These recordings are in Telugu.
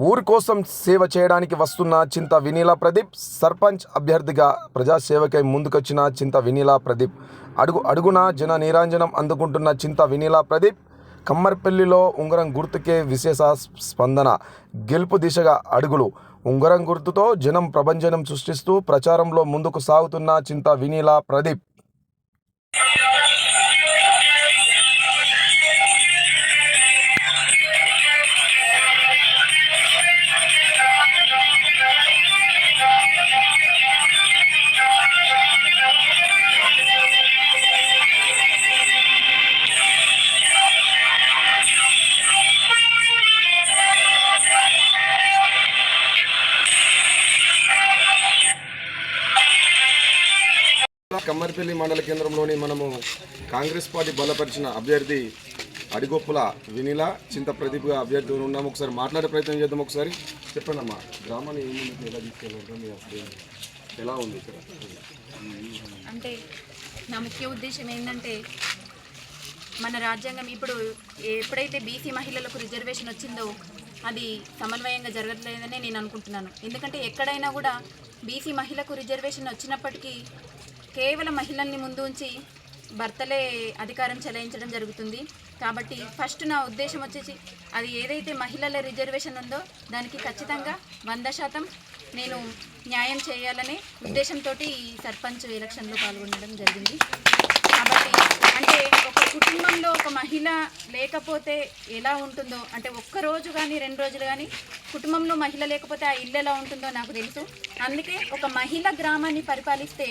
ఊరి కోసం సేవ చేయడానికి వస్తున్న చింత వినీలా ప్రదీప్ సర్పంచ్ అభ్యర్థిగా ప్రజాసేవకై ముందుకొచ్చిన చింత వినీలా ప్రదీప్. అడుగు అడుగున జన నీరాంజనం అందుకుంటున్న చింత వినీలా ప్రదీప్ కమ్మర్పల్లిలో ఉంగరం గుర్తుకే విశేష స్పందన. గెలుపు దిశగా అడుగులు. ఉంగరం గుర్తుతో జనం ప్రభంజనం సృష్టిస్తూ ప్రచారంలో ముందుకు సాగుతున్న చింత వినీలా ప్రదీప్. కమ్మరిపల్లి మండల కేంద్రంలోని మనము కాంగ్రెస్ పార్టీ బలపరిచిన అభ్యర్థి అడిగొప్పుల వినిల చింత ప్రదీప్గా అభ్యర్థి ఉన్నాము. ఒకసారి మాట్లాడే ప్రయత్నం చేద్దాం ఒకసారి. చెప్పండి అమ్మా గ్రామాన్ని ఏ ఎలా తీసుకెళ్ళారు ఎలా ఉంది ఇక్కడ? అంటే నా ముఖ్య ఉద్దేశం ఏంటంటే మన రాజ్యాంగం ఇప్పుడు ఎప్పుడైతే బీసీ మహిళలకు రిజర్వేషన్ వచ్చిందో అది సమన్వయంగా జరగట్లేదని నేను అనుకుంటున్నాను. ఎందుకంటే ఎక్కడైనా కూడా బీసీ మహిళకు రిజర్వేషన్ వచ్చినప్పటికీ కేవలం మహిళల్ని ముందు ఉంచి భర్తలే అధికారం చెలాయించడం జరుగుతుంది. కాబట్టి ఫస్ట్ నా ఉద్దేశం వచ్చేసి అది ఏదైతే మహిళల రిజర్వేషన్ ఉందో దానికి ఖచ్చితంగా వంద శాతం నేను న్యాయం చేయాలనే ఉద్దేశంతో ఈ సర్పంచ్ ఎలక్షన్లో పాల్గొనడం జరిగింది. కాబట్టి అంటే ఒక కుటుంబంలో ఒక మహిళ లేకపోతే ఎలా ఉంటుందో? అంటే ఒక్క రోజు కానీ రెండు రోజులు కానీ కుటుంబంలో మహిళ లేకపోతే ఆ ఇల్లు ఎలా ఉంటుందో నాకు తెలుసు. అందుకే ఒక మహిళ గ్రామాన్ని పరిపాలిస్తే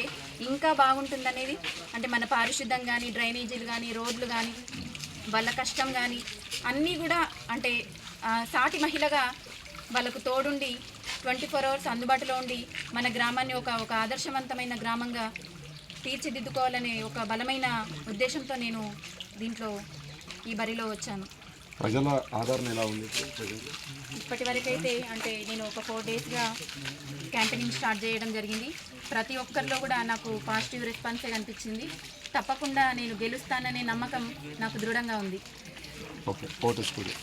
ఇంకా బాగుంటుందనేది. అంటే మన పారిశుద్ధం కానీ డ్రైనేజీలు కానీ రోడ్లు కానీ వాళ్ళ కష్టం కానీ అన్నీ కూడా అంటే సాటి మహిళగా వాళ్ళకు తోడుండి ట్వంటీ ఫోర్ అవర్స్ అందుబాటులో ఉండి మన గ్రామాన్ని ఒక ఒక ఆదర్శవంతమైన గ్రామంగా తీర్చిదిద్దుకోవాలనే ఒక బలమైన ఉద్దేశంతో నేను దీంట్లో ఈ బరిలో వచ్చాను. ప్రజల ఆదరణ ఎలా ఉంది? ఇప్పటి వరకైతే అంటే నేను ఒక ఫోర్ డేస్గా క్యాంపెయినింగ్ స్టార్ట్ చేయడం జరిగింది. ప్రతి ఒక్కరిలో కూడా నాకు పాజిటివ్ రెస్పాన్సే కనిపించింది. తప్పకుండా నేను గెలుస్తాననే నమ్మకం నాకు దృఢంగా ఉంది. Okay photo studio.